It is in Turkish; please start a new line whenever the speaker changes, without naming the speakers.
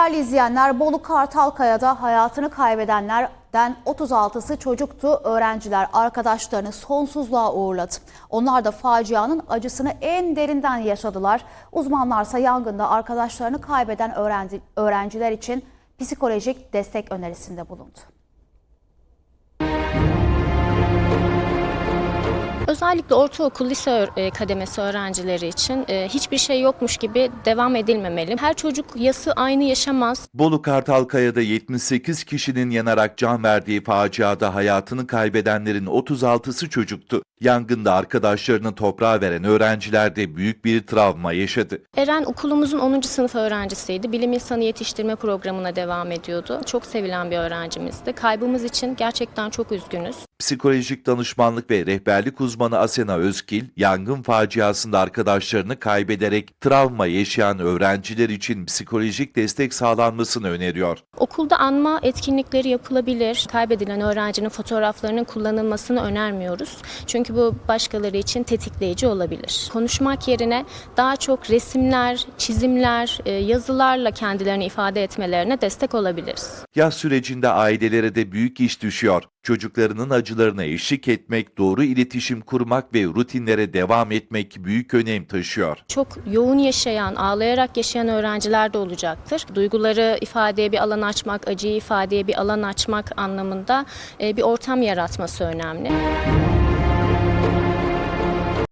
Değerli izleyenler, Bolu Kartalkaya'da hayatını kaybedenlerden 36'sı çocuktu. Öğrenciler arkadaşlarını sonsuzluğa uğurladı. Onlar da facianın acısını en derinden yaşadılar. Uzmanlarsa yangında arkadaşlarını kaybeden öğrenci, öğrenciler için psikolojik destek önerisinde bulundu.
Özellikle ortaokul, lise e, kademesi öğrencileri için e, hiçbir şey yokmuş gibi devam edilmemeli. Her çocuk yası aynı yaşamaz.
Bolu Kartalkaya'da 78 kişinin yanarak can verdiği faciada hayatını kaybedenlerin 36'sı çocuktu. Yangında arkadaşlarını toprağa veren öğrenciler de büyük bir travma yaşadı.
Eren okulumuzun 10. sınıf öğrencisiydi. Bilim insanı yetiştirme programına devam ediyordu. Çok sevilen bir öğrencimizdi. Kaybımız için gerçekten çok üzgünüz.
Psikolojik danışmanlık ve rehberlik uzmanı Asena Özkil, yangın faciasında arkadaşlarını kaybederek travma yaşayan öğrenciler için psikolojik destek sağlanmasını öneriyor.
Okulda anma etkinlikleri yapılabilir. Kaybedilen öğrencinin fotoğraflarının kullanılmasını önermiyoruz. Çünkü bu başkaları için tetikleyici olabilir. Konuşmak yerine daha çok resimler, çizimler, e, yazılarla kendilerini ifade etmelerine destek olabiliriz.
Yaz sürecinde ailelere de büyük iş düşüyor. Çocuklarının acılarına eşlik etmek, doğru iletişim kurmak ve rutinlere devam etmek büyük önem taşıyor.
Çok yoğun yaşayan, ağlayarak yaşayan öğrenciler de olacaktır. Duyguları ifadeye bir alan açmak, acıyı ifadeye bir alan açmak anlamında e, bir ortam yaratması önemli.